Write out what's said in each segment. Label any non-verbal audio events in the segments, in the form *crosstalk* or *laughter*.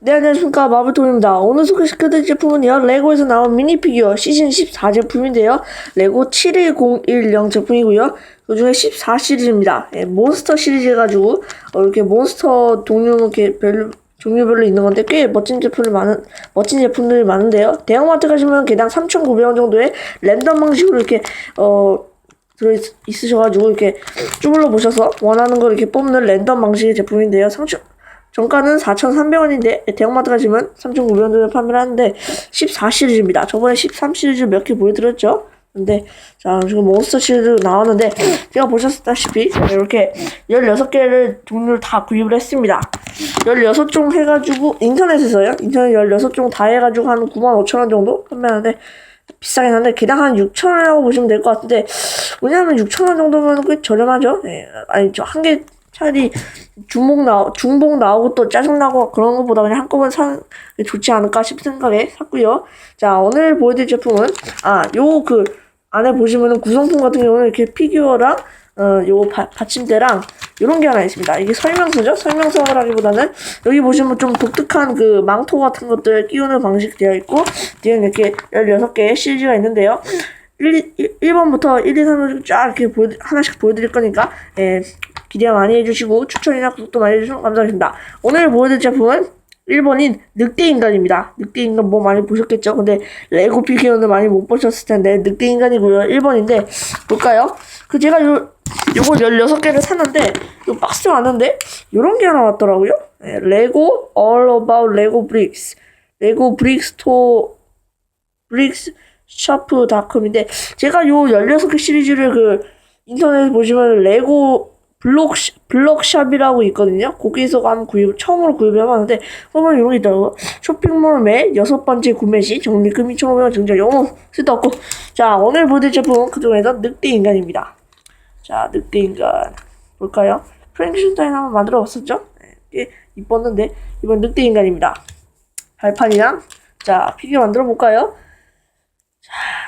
네, 안녕하십니까. 마블톤입니다. 오늘 소개시켜드릴 제품은요, 레고에서 나온 미니피규어 시즌 14 제품인데요. 레고 71010 제품이고요. 그 중에 14 시리즈입니다. 예, 몬스터 시리즈 해가지고, 어, 이렇게 몬스터 동료 이렇게 별, 종류별로 있는 건데, 꽤 멋진 제품이 많은, 멋진 제품들이 많은데요. 대형마트 가시면 개당 3,900원 정도의 랜덤 방식으로 이렇게, 어, 들어있, 있으셔가지고, 이렇게 쭈물러 보셔서 원하는 걸 이렇게 뽑는 랜덤 방식의 제품인데요. 상추, 정가는 4,300원인데 대형마트 가시면 3,900원 정도 판매를 하는데 14 시리즈입니다. 저번에 13 시리즈 몇 개 보여드렸죠? 근데 자 지금 몬스터 시리즈 나왔는데 제가 보셨다시피 이렇게 16개를 종류를 다 구입을 했습니다. 16종 해가지고 인터넷에서요. 인터넷 16종 다 해가지고 한 95,000원 정도 판매하는데 비싸긴 한데 개당 한 6,000원이라고 보시면 될 것 같은데 왜냐하면 6,000원 정도면 꽤 저렴하죠. 예, 아니 저 한 개 차라리 중복 나 중복 나오고 또 짜증 나고 그런 것보다 그냥 한꺼번에 사는 게 좋지 않을까 싶은 생각에 샀고요. 자 오늘 보여드릴 제품은 아요 그 안에 보시면은 구성품 같은 경우는 이렇게 피규어랑 어요 받침대랑 이런 게 하나 있습니다. 이게 설명서죠. 설명서라기보다는 여기 보시면 좀 독특한 그 망토 같은 것들 끼우는 방식 되어 있고 뒤에는 이렇게 16개의 시리즈가 있는데요. 1, 1번부터 1, 2, 3을 쫙 이렇게 보여, 하나씩 보여드릴 거니까 예, 기대 많이 해주시고 추천이나 구독도 많이 해주시면 감사하겠습니다. 오늘 보여드릴 제품은 1번인 늑대인간입니다. 늑대인간 뭐 많이 보셨겠죠? 근데 레고 피규어는 많이 못 보셨을 텐데 늑대인간이고요. 1번인데 볼까요? 그 제가 요 요거 16개를 샀는데 요 박스 왔는데 요런 게 하나 왔더라고요. 예, 레고 All About Lego Bricks 레고 브릭스 토 브릭스 샤프 닷컴인데 제가 요 16개 시리즈를 그 인터넷 보시면 레고 블록 블록샵이라고 있거든요. 거기서 한 구입 처음으로 구입을 해봤는데 보면 이런 게 있더라고요. 쇼핑몰 매 여섯 번째 구매 시 적립금이 1,500원 증자 영어 쓸데없고 자 오늘 보여드릴 제품은 그중에서 늑대 인간입니다. 자 늑대 인간 볼까요? 프랭크슈타인 한번 만들어 봤었죠? 네, 꽤 이뻤는데 이번 늑대 인간입니다. 발판이랑 자 피규어 만들어 볼까요?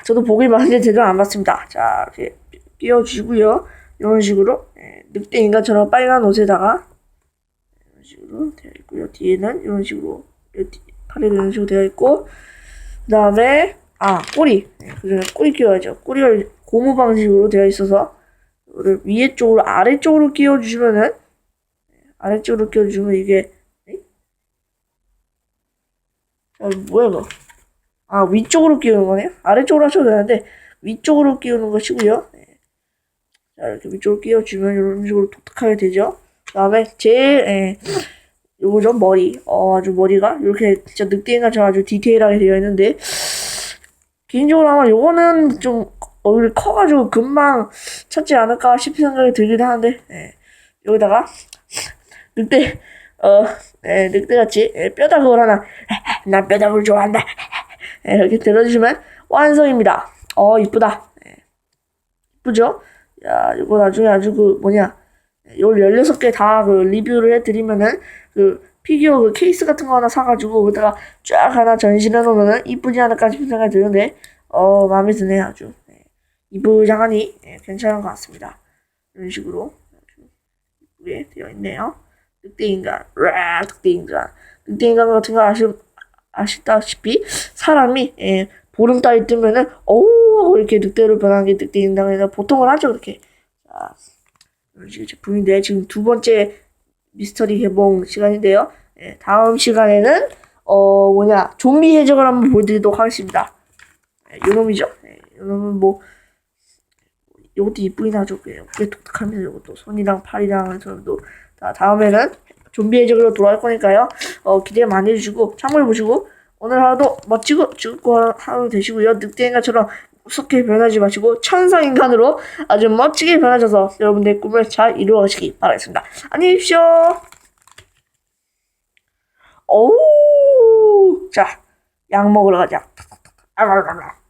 저도 보기 많은데 제대로 안 봤습니다. 자, 이렇게 끼워주시고요. 이런 식으로 예, 늑대 인간처럼 빨간 옷에다가 이런 식으로 되어 있고요. 뒤에는 이런 식으로 팔에 이런 식으로 되어 있고 그 다음에 아 꼬리 예, 그전에 꼬리 끼워야죠. 꼬리가 고무 방식으로 되어 있어서 이거를 위에 쪽으로 아래쪽으로 끼워주시면은 예, 아래쪽으로 끼워주면 이게 에? 아, 뭐야 이거 아 위쪽으로 끼우는 거네요. 아래쪽으로 하셔도 되는데 위쪽으로 끼우는 것이고요. 네. 자 이렇게 위쪽으로 끼워주면 이런 식으로 독특하게 되죠. 그 다음에 제일 예, 요거죠 머리. 어 아주 머리가 이렇게 진짜 늑대인가처럼 아주 디테일하게 되어 있는데 개인적으로 아마 요거는 좀 얼굴이 커가지고 금방 찾지 않을까 싶은 생각이 들긴 하는데 예. 여기다가 늑대 어 예, 늑대같이 예, 뼈다귀를 하나 *laughs* 난 뼈다귀를 좋아한다 *laughs* 예, 이렇게 들어주시면 완성입니다. 어, 이쁘다. 예. 이쁘죠? 야, 이거 나중에 아주 그, 뭐냐. 요 16개 다 그 리뷰를 해드리면은, 그, 피규어 그 케이스 같은 거 하나 사가지고, 거기다가 쫙 하나 전시해 놓으면은 이쁘지 않을까 싶은 생각이 드는데, 어, 마음에 드네, 아주. 예. 이쁘장하니, 예, 괜찮은 것 같습니다. 이런 식으로. 이쁘게 되어 있네요. 늑대인간, 라, 늑대인간. 늑대인간 같은 거 아시, 아시다시피 사람이 예, 보름달이 뜨면은 어우 하고 이렇게 늑대로 변하는 게 늑대 인당에서 보통은 하죠 그렇게. 자 이런 식의 제품인데 지금 두 번째 미스터리 개봉 시간인데요. 예, 다음 시간에는 어 뭐냐 좀비 해적을 한번 보여드리도록 하겠습니다. 예, 요놈이죠? 예, 요놈은 뭐 이것도 이쁘긴 하죠. 꽤, 꽤 독특합니다 이것도 손이랑 팔이랑 해서 또 자, 다음에는 좀비 해적으로 돌아갈 거니까요. 어, 기대 많이 해주시고 참고해 보시고 오늘 하루도 멋지고 즐겁고 하루 되시고요. 늑대인간처럼 무섭게 변하지 마시고 천상인간으로 아주 멋지게 변하셔서 여러분들의 꿈을 잘 이루어가시기 바라겠습니다. 안녕히 계십시오. 오우 자, 약 먹으러 가자. 아가가가.